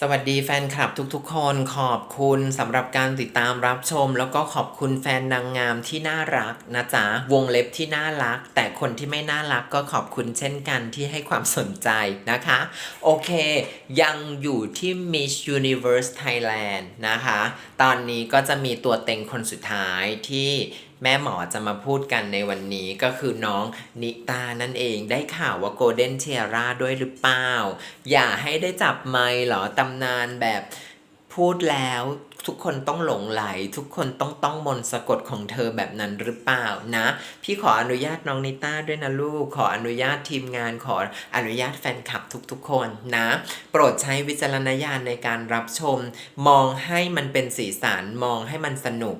สวัสดีแฟนคลับทุกๆ คนขอบคุณสำหรับการติดตามรับชม แล้วก็ขอบคุณแฟนนางงามที่น่ารักนะจ๊ะวงเล็บที่น่ารัก แต่คนที่ไม่น่ารักก็ขอบคุณเช่นกันที่ให้ความสนใจนะคะ โอเค ยังอยู่ที่ Miss Universe Thailand นะคะ ตอนนี้ก็จะมีตัวเต็งคนสุดท้ายที่ แม่หมอจะมาพูดกันในวันนี้ก็คือน้องนิตานั่นเองได้ข่าวว่าโกลเด้นเทียร่าด้วยหรือเปล่า อย่าให้ได้จับไมค์เหรอตำนานแบบพูดแล้วทุกคนต้องหลงไหล ทุกคนต้องต้องมนต์สะกดของเธอแบบนั้นหรือเปล่านะ พี่ขออนุญาตน้องนิต้าด้วยนะลูก ขออนุญาตทีมงานขออนุญาตแฟนคลับทุกๆ คนนะ โปรดใช้วิจารณญาณในการรับชม มองให้มันเป็นสีสันมองให้มันสนุก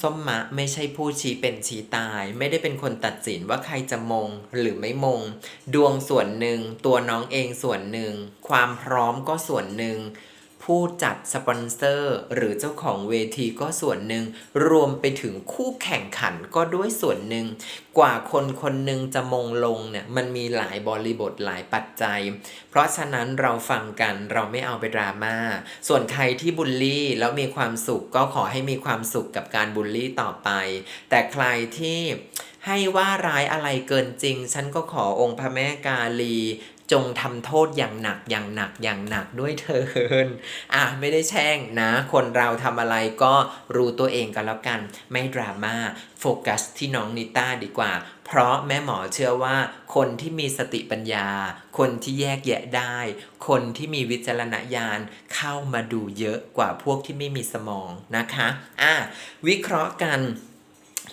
ส้มมะไม่ใช่ผู้ชี้เป็นชี้ตาย ไม่ได้เป็นคนตัดสินว่าใครจะมงหรือไม่มง ดวงส่วนหนึ่ง ตัวน้องเองส่วนหนึ่ง ความพร้อมก็ส่วนหนึ่ง ผู้จัดสปอนเซอร์ หรือเจ้าของเวทีก็ส่วนหนึ่ง รวมไปถึงคู่แข่งขันก็ด้วยส่วนหนึ่ง กว่าคนคนหนึ่งจะมงลงเนี่ยมันมีหลายบริบทหลายปัจจัย เพราะฉะนั้นเราฟังกันเราไม่เอาไปดราม่าส่วนใครที่บูลลี่แล้วมีความสุขก็ขอให้มีความสุขกับการบูลลี่ต่อไป แต่ใครที่ให้ว่าร้ายอะไรเกินจริง ฉันก็ขอองค์พระแม่กาลี จงทำโทษอย่างหนักอย่างหนักอย่างหนักด้วยเถินอะไม่ได้แช่งนะ คนเราทำอะไรก็รู้ตัวเองกันแล้วกัน ไม่ดราม่าโฟกัสที่น้องนิต้าดีกว่า เพราะแม่หมอเชื่อว่าคนที่มีสติปัญญา คนที่แยกแยะได้ คนที่มีวิจารณญาณเข้ามาดูเยอะกว่าพวกที่ไม่มีสมองนะคะ อะวิเคราะห์กัน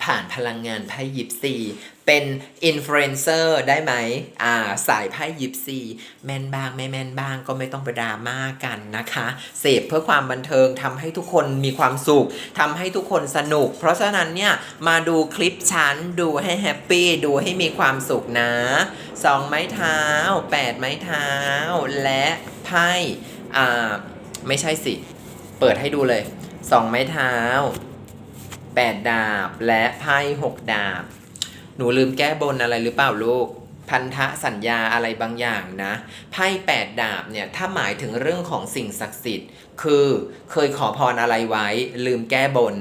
ผ่านพลังงานไพ่ยิปซีเป็นอินฟลูเอนเซอร์ได้ไหมอ่าสายไพ่ยิปซีแม่นบ้างไม่แม่นบ้างก็ไม่ต้องไปดราม่ากันนะคะ เสพเพื่อความบันเทิงทำให้ทุกคนมีความสุขทำให้ทุกคนสนุก เพราะฉะนั้นเนี่ย มาดูคลิปฉัน ดูให้แฮปปี้ ดูให้มีความสุขนะสองไม้เท้าแปดไม้เท้า และไพ่อ่าไม่ใช่สิ เปิดให้ดูเลยสองไม้เท้า แปดดาบ และไพ่หกดาบ หนูลืมแก้บนอะไรหรือเปล่าลูก พันธะสัญญาอะไรบางอย่างนะ ไพ่แปดดาบเนี่ยถ้าหมายถึงเรื่องของสิ่งศักดิ์สิทธิ์ คือเคยขอพรอะไรไว้ ลืมแก้บน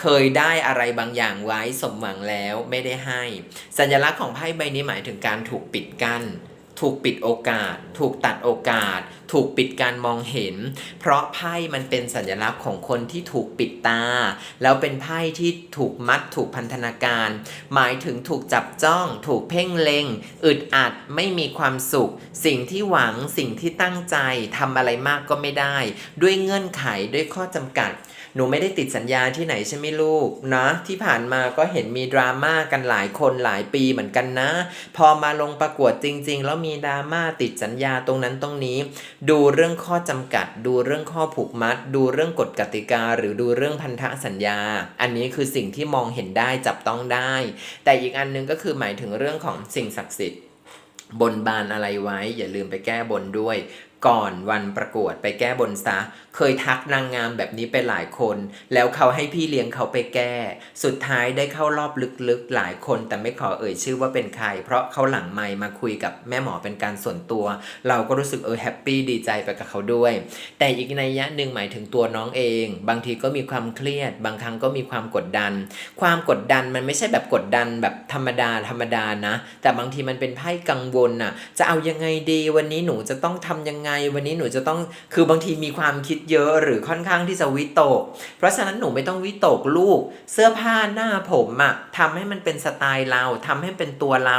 เคยได้อะไรบางอย่างไว้สมหวังแล้วไม่ได้ให้ สัญลักษณ์ของไพ่ใบนี้หมายถึงการถูกปิดกั้น ถูกปิดโอกาส ถูกตัดโอกาส ถูกปิดการมองเห็น เพราะไพ่มันเป็นสัญลักษณ์ของคนที่ถูกปิดตา แล้วเป็นไพ่ที่ถูกมัดถูกพันธนาการ หมายถึงถูกจับจ้อง ถูกเพ่งเล็ง อึดอัดไม่มีความสุข สิ่งที่หวังสิ่งที่ตั้งใจทำอะไรมากก็ไม่ได้ ด้วยเงื่อนไขด้วยข้อจำกัด หนูไม่ได้ติดสัญญาที่ไหนใช่ไหมลูกนะที่ผ่านมาก็เห็นมีดราม่ากันหลายคนหลายปีเหมือนกันนะ พอมาลงประกวดจริง ๆ แล้วมีดราม่าติดสัญญาตรงนั้นตรงนี้ ดูเรื่องข้อจำกัด ดูเรื่องข้อผูกมัด ดูเรื่องกฎกติกา หรือดูเรื่องพันธสัญญา อันนี้คือสิ่งที่มองเห็นได้จับต้องได้ แต่อีกอันหนึงก็คือหมายถึงเรื่องของสิ่งศักดิ์สิทธิ์บนบานอะไรไว้ อย่าลืมไปแก้บนด้วย ก่อนวันประกวดไปแก้บนซะ เคยทักนางงามแบบนี้ไปหลายคน แล้วเขาให้พี่เลี้ยงเขาไปแก้ สุดท้ายได้เข้ารอบลึกๆหลายคน แต่ไม่ขอเอ่ยชื่อว่าเป็นใคร เพราะเขาหลังไมมาคุยกับแม่หมอเป็นการส่วนตัว เราก็รู้สึกเออแฮปปี้ดีใจไปกับเขาด้วย แต่อีกในยยะหนึ่งหมายถึงตัวน้องเอง บางทีก็มีความเครียด บางครั้งก็มีความกดดัน ความกดดันมันไม่ใช่แบบกดดันแบบธรรมดาธรรมดานะ แต่บางทีมันเป็นไพ่กังวลน่ะ จะเอายังไงดีวันนี้หนูจะต้องทำยังไงวันนี้หนูจะต้องคือบางทีมีความคิดเยอะหรือค่อนข้างที่จะวิตก เพราะฉะนั้นหนูไม่ต้องวิตกลูก เสื้อผ้าหน้าผมอะทำให้มันเป็นสไตล์เราทำให้เป็นตัวเรา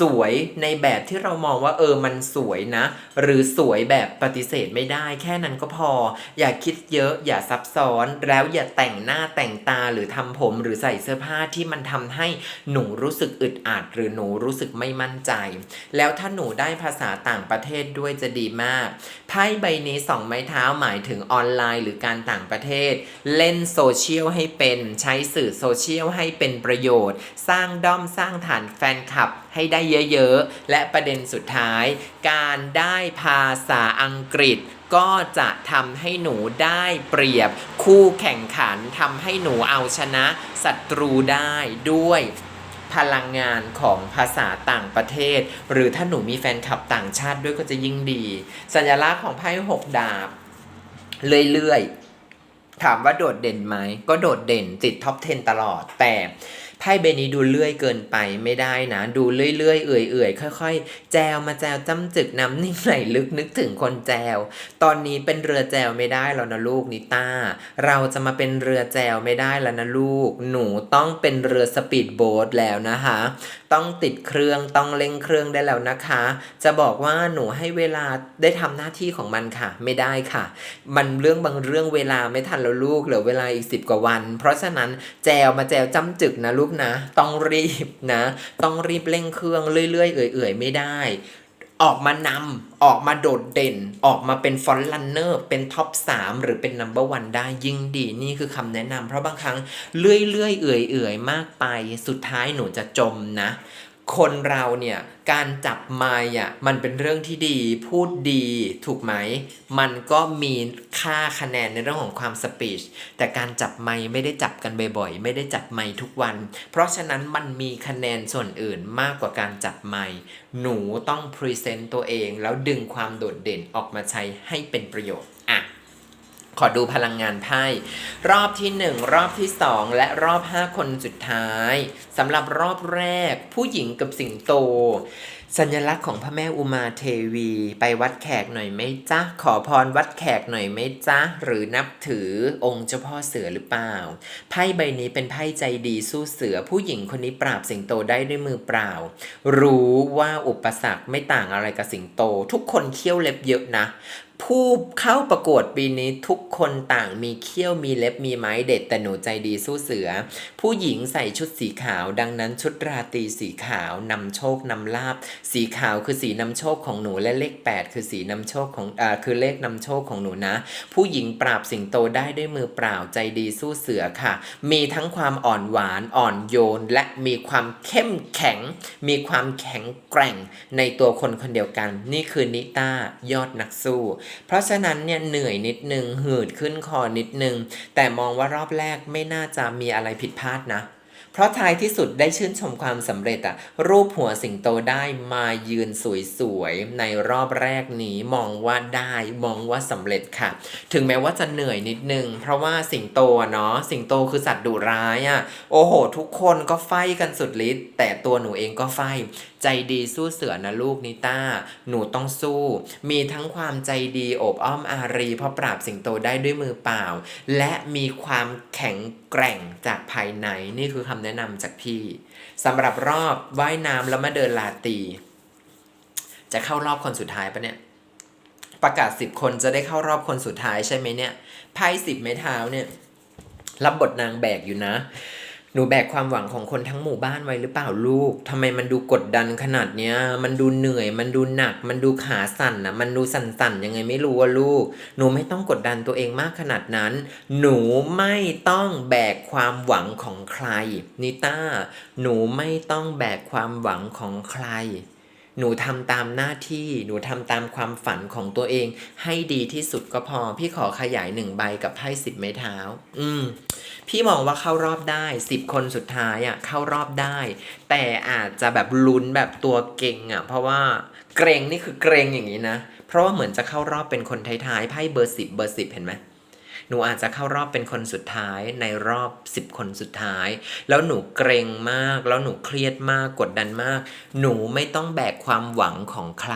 สวยในแบบที่เรามองว่าเออมันสวยนะ หรือสวยแบบปฏิเสธไม่ได้ แค่นั้นก็พอ อย่าคิดเยอะอย่าซับซ้อน แล้วอย่าแต่งหน้าแต่งตาหรือทำผมหรือใส่เสื้อผ้าที่มันทำให้หนูรู้สึกอึดอัดหรือหนูรู้สึกไม่มั่นใจ แล้วถ้าหนูได้ภาษาต่างประเทศด้วยจะดีมากไพ่ใบนี้สองไม้เท้าหมายถึงออนไลน์หรือการต่างประเทศ เล่นโซเชียลให้เป็นใช้สื่อโซเชียลให้เป็นประโยชน์ สร้างด้อมสร้างฐานแฟนคลับให้ได้เยอะๆ และประเด็นสุดท้าย การได้ภาษาอังกฤษก็จะทำให้หนูได้เปรียบคู่แข่งขันทำให้หนูเอาชนะศัตรูได้ด้วย พลังงานของภาษาต่างประเทศ หรือถ้าหนูมีแฟนคลับต่างชาติด้วยก็จะยิ่งดี สัญลักษณ์ของไพ่หกดาบ เรื่อยๆถามว่าโดดเด่นไหมก็โดดเด่นติดท็อป 10 ตลอด แต่ ไพ่ใบนี้ดูเลื่อยเกินไปไม่ได้นะ ดูเรื่อยๆเอื่อยๆค่อย ๆ แจวมาแจวจ้ำจึกน้ำนิ่งไหลลึกนึกถึงคนแจว ตอนนี้เป็นเรือแจวไม่ได้แล้วนะลูกนิต้า เราจะมาเป็นเรือแจวไม่ได้แล้วนะลูก หนูต้องเป็นเรือสปีดโบ๊ทแล้วนะคะ ต้องติดเครื่องต้องเร่งเครื่องได้แล้วนะคะ จะบอกว่าหนูให้เวลาได้ทำหน้าที่ของมันค่ะ ไม่ได้ค่ะ มันเรื่องบางเรื่องเวลาไม่ทันแล้วลูกเหลือเวลาอีกสิบกว่าวัน เพราะฉะนั้นแจวมาแจวจ้ำจึกนะลูกนะ ต้องรีบนะ ต้องรีบเร่งเครื่องเรื่อยๆ เอื่อยๆ ไม่ได้ ออกมานำออกมาโดดเด่น ออกมาเป็นฟอนต์ลันเนอร์เป็นท็อป 3 หรือเป็นนัมเบอร์วันได้ยิ่งดีนี่คือคำแนะนำเพราะบางครั้งเรื่อยๆ เอื่อยๆ มากไป สุดท้ายหนูจะจมนะ คนเราเนี่ยการจับไมค์อะมันเป็นเรื่องที่ดีพูดดีถูกไหม มันก็มีค่าคะแนนในเรื่องของความสปีชแต่การจับไมค์ไม่ได้จับกันบ่อยๆไม่ได้จับไมค์ทุกวัน เพราะฉะนั้นมันมีคะแนนส่วนอื่นมากกว่าการจับไมค์หนูต้องพรีเซนต์ตัวเอง แล้วดึงความโดดเด่นออกมาใช้ให้เป็นประโยชน์ อดูพลังงานไพ่รอบที่ 1 รอบที่ 2 และรอบ 5 คนสุดท้ายสำหรับรอบแรก ผู้หญิงกับสิงโต สัญลักษณ์ของพระแม่อุมาเทวี ไปวัดแขกหน่อยไหมจ๊ะ ขอพรวัดแขกหน่อยไหมจ๊ะ หรือนับถือองค์เจ้าพ่อเสือหรือเปล่า ไพ่ใบนี้เป็นไพ่ใจดีสู้เสือ ผู้หญิงคนนี้ปราบสิงโตได้ด้วยมือเปล่า รู้ว่าอุปสรรคไม่ต่างอะไรกับสิงโต ทุกคนเขี้ยวเล็บเยอะนะ ผู้เข้าประกวดปีนี้ทุกคนต่างมีเขี้ยวมีเล็บมีไม้เด็ดแต่หนูใจดีสู้เสือ ผู้หญิงใส่ชุดสีขาว ดังนั้นชุดราตรีสีขาวนำโชคนำลาบ สีขาวคือสีนำโชคของหนูและเลข 8 คือสีนำโชคของอ่าคือเลขนำโชคของหนูนะ ผู้หญิงปราบสิงโตได้ด้วยมือเปล่าใจดีสู้เสือค่ะ มีทั้งความอ่อนหวานอ่อนโยน และมีความเข้มแข็ง มีความแข็งแกร่งในตัวคนคนเดียวกัน นี่คือนิต้ายอดนักสู้เพราะฉะนั้นเนี่ยเหนื่อยนิดนึงหืดขึ้นคอนิดนึงแต่มองว่ารอบแรกไม่น่าจะมีอะไรผิดพลาดนะ เพราะท้ายที่สุดได้ชื่นชมความสำเร็จอะรูปหัวสิงโตได้มายืนสวยๆ ในรอบแรกนี้มองว่าได้มองว่าสำเร็จค่ะ ถึงแม้ว่าจะเหนื่อยนิดนึง เพราะว่าสิงโตเนาะสิงโตคือสัตว์ดุร้ายอะโอ้โห ทุกคนก็ไฟกันสุดฤทธิ์แต่ตัวหนูเองก็ไฟใจดีสู้เสือนะลูกนิต้า หนูต้องสู้ มีทั้งความใจดีโอบอ้อมอารีเพราะปราบสิงโตได้ด้วยมือเปล่า และมีความแข็ง แกร่งจากภายในนี่คือคำแนะนำจากพี่สำหรับรอบว่ายน้ำแล้วมาเดินลาตี จะเข้ารอบคนสุดท้ายปะเนี่ย ประกาศสิบคนจะได้เข้ารอบคนสุดท้ายใช่ไหมเนี่ยไพ่สิบไม้เท้าเนี่ย รับบทนางแบกอยู่นะ หนูแบกความหวังของคนทั้งหมู่บ้านไว้หรือเปล่าลูกทำไมมันดูกดดันขนาดเนี้ย มันดูเหนื่อย มันดูหนัก มันดูขาสั่นนะมันดูสั่นๆยังไงไม่รู้ว่าลูก หนูไม่ต้องกดดันตัวเองมากขนาดนั้น หนูไม่ต้องแบกความหวังของใครนิต้า หนูไม่ต้องแบกความหวังของใคร หนูทำตามหน้าที่หนูทำตามความฝันของตัวเอง ให้ดีที่สุดก็พอ พี่ขอขยายหนึ่งใบกับไพ่สิบไม้เท้า อืม พี่มองว่าเข้ารอบได้สิบคนสุดท้ายอะ เข้ารอบได้ แต่อาจจะแบบลุ้นแบบตัวเก่งอะ เพราะว่าเกรงนี่คือเกรงอย่างนี้นะ เพราะว่าเหมือนจะเข้ารอบเป็นคนท้ายๆไพ่เบอร์สิบเบอร์สิบเห็นไหม นูอาจจะเข้ารอบเป็นคนสุดท้ายในรอบ 10 คนสุดท้าย แล้วหนูเกรงมาก แล้วหนูเครียดมากกดดันมาก หนูไม่ต้องแบกความหวังของใคร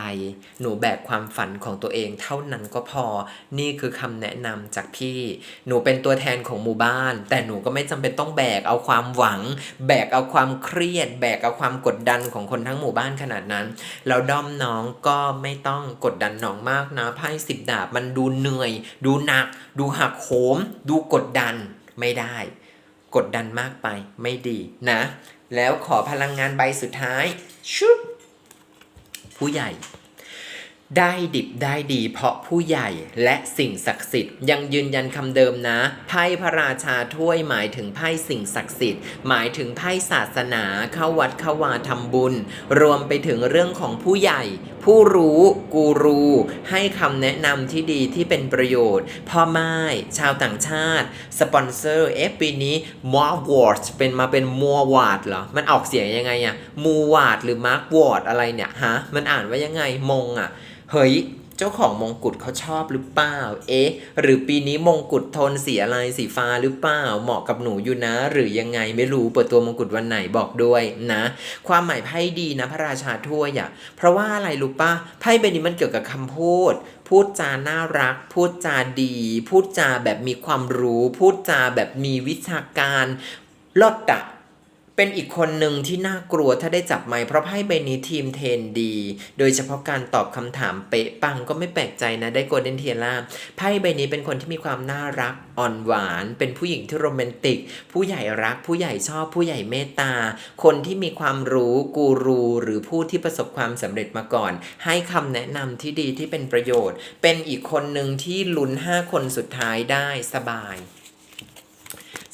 หนูแบกความฝันของตัวเอง เท่านั้นก็พอ นี่คือคำแนะนำจากพี่ หนูเป็นตัวแทนของหมู่บ้าน แต่หนูก็ไม่จำเป็นต้องแบกเอาความหวัง แบกเอาความเครียด แบกเอาความกดดันของคนทั้งหมู่บ้านขนาดนั้น แล้วด้อมน้องก็ไม่ต้องกดดันน้องมากนะไพ่สิบดาบมันดูเหนื่อย ดูหนัก ดูหักโหม ดูกดดันไม่ได้ กดดันมากไปไม่ดีนะ แล้วขอพลังงานใบสุดท้ายชุบผู้ใหญ่ ได้ดิบได้ดี เพราะผู้ใหญ่และสิ่งศักดิ์สิทธิ์ยังยืนยันคำเดิมนะ ไพ่พระราชาถ้วยหมายถึงไพ่สิ่งศักดิ์สิทธิ์ หมายถึงไพ่ศาสนาเข้าวัดเข้าวาทำบุญ รวมไปถึงเรื่องของผู้ใหญ่ ผู้รู้กูรู ให้คำแนะนำที่ดีที่เป็นประโยชน์ พ่อไม้ชาวต่างชาติ สปอนเซอร์เอฟปีนี้มอว์วอร์ดเป็นมาเป็นมัววาดเหรอ มันออกเสียงยังไงอะมูวาดหรือมาร์กวอร์ดอะไรเนี่ย ฮะ มันอ่านว่ายังไงมงอะเฮ้ย เจ้าของมงกุฎเขาชอบหรือเปล่า เอ๊ะ หรือปีนี้มงกุฎโทนสีอะไรสีฟ้าหรือเปล่า เหมาะกับหนูอยู่นะ หรือยังไงไม่รู้เปิดตัวมงกุฎวันไหนบอกด้วยนะ ความหมายไพ่ดีนะพระราชาถ้วยอะเพราะว่าอะไรรู้ป่ะไพ่ใบนี้มันเกี่ยวกับคำพูด พูดจาน่ารัก พูดจาดี พูดจาแบบมีความรู้ พูดจาแบบมีวิชาการลดอะ เป็นอีกคนหนึ่งที่น่ากลัวถ้าได้จับไมค์เพราะไพ่ใบนี้ทีมเทนดี โดยเฉพาะการตอบคำถามเป๊ะปังก็ไม่แปลกใจนะได้โกลเด้นเทียร่าไพ่ใบนี้เป็นคนที่มีความน่ารักอ่อนหวาน เป็นผู้หญิงที่โรแมนติก ผู้ใหญ่รัก ผู้ใหญ่ชอบ ผู้ใหญ่เมตตา คนที่มีความรู้กูรูหรือผู้ที่ประสบความสำเร็จมาก่อน ให้คำแนะนำที่ดีที่เป็นประโยชน์ เป็นอีกคนหนึ่งที่ลุ้นห้าคนสุดท้ายได้สบาย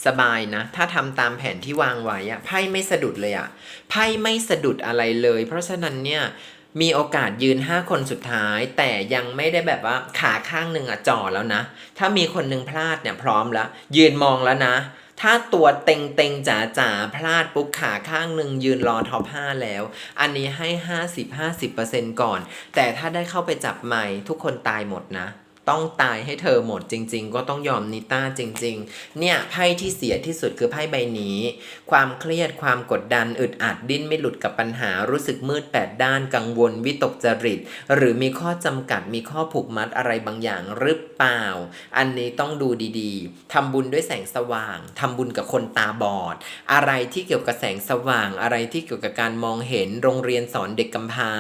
สบายนะ ถ้าทำตามแผนที่วางไว้อะไพ่ไม่สะดุดเลยอะไพ่ไม่สะดุดอะไรเลย เพราะฉะนั้นเนี่ยมีโอกาสยืน 5 คนสุดท้าย แต่ยังไม่ได้แบบว่าขาข้างหนึ่งอะจ่อแล้วนะ ถ้ามีคนหนึ่งพลาดเนี่ยพร้อมแล้ว ยืนมองแล้วนะ ถ้าตัวเต็งเต็งจ๋าจ๋าพลาดปุ๊บขาข้างหนึ่งยืนรอท็อป5แล้ว อันนี้ให้ 50-50%ก่อน แต่ถ้าได้เข้าไปจับไมค์ทุกคนตายหมดนะ ต้องตายให้เธอหมดจริง ๆ ก็ต้องยอมนิต้าจริง ๆ เนี่ยไพ่ที่เสียที่สุดคือไพ่ใบนี้ ความเครียดความกดดันอึดอัดดิ้นไม่หลุดกับปัญหารู้สึกมืดแปดด้านกังวลวิตกจริต หรือมีข้อจำกัดมีข้อผูกมัดอะไรบางอย่างหรือเปล่า อันนี้ต้องดูดีๆทำบุญด้วยแสงสว่างทำบุญกับคนตาบอด อะไรที่เกี่ยวกับแสงสว่าง อะไรที่เกี่ยวกับการมองเห็นโรงเรียนสอนเด็กกำพร้า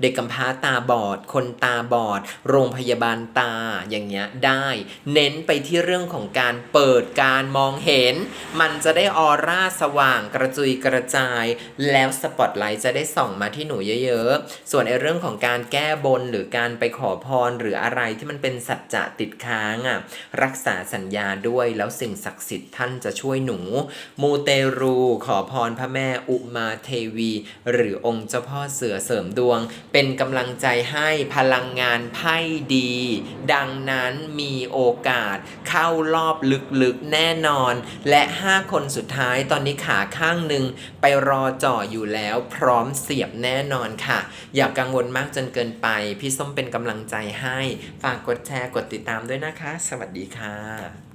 เด็กกำพร้าตาบอด คนตาบอด โรงพยาบาลตาอย่างเงี้ยได้ เน้นไปที่เรื่องของการเปิดการมองเห็น มันจะได้ออร่าสว่างกระจุยกระจาย แล้วสปอตไลท์จะได้ส่องมาที่หนูเยอะๆ ส่วนไอ้เรื่องของการแก้บนหรือการไปขอพรหรืออะไรที่มันเป็นสัจจะติดค้างอะรักษาสัญญาด้วยแล้วสิ่งศักดิ์สิทธิ์ท่านจะช่วยหนู มูเตรูขอพรพระแม่อุมาเทวี หรือองค์เจ้าพ่อเสือเสริมดวง เป็นกำลังใจให้พลังงานไพ่ดีดดังนั้นมีโอกาสเข้ารอบลึกๆแน่นอน และ 5 คนสุดท้ายตอนนี้ขาข้างหนึ่งไปรอจ่ออยู่แล้วพร้อมเสียบแน่นอนค่ะ อย่ากกังวลมากจนเกินไป พี่ส้มเป็นกำลังใจให้ ฝากกดแชร์กดติดตามด้วยนะคะ สวัสดีค่ะ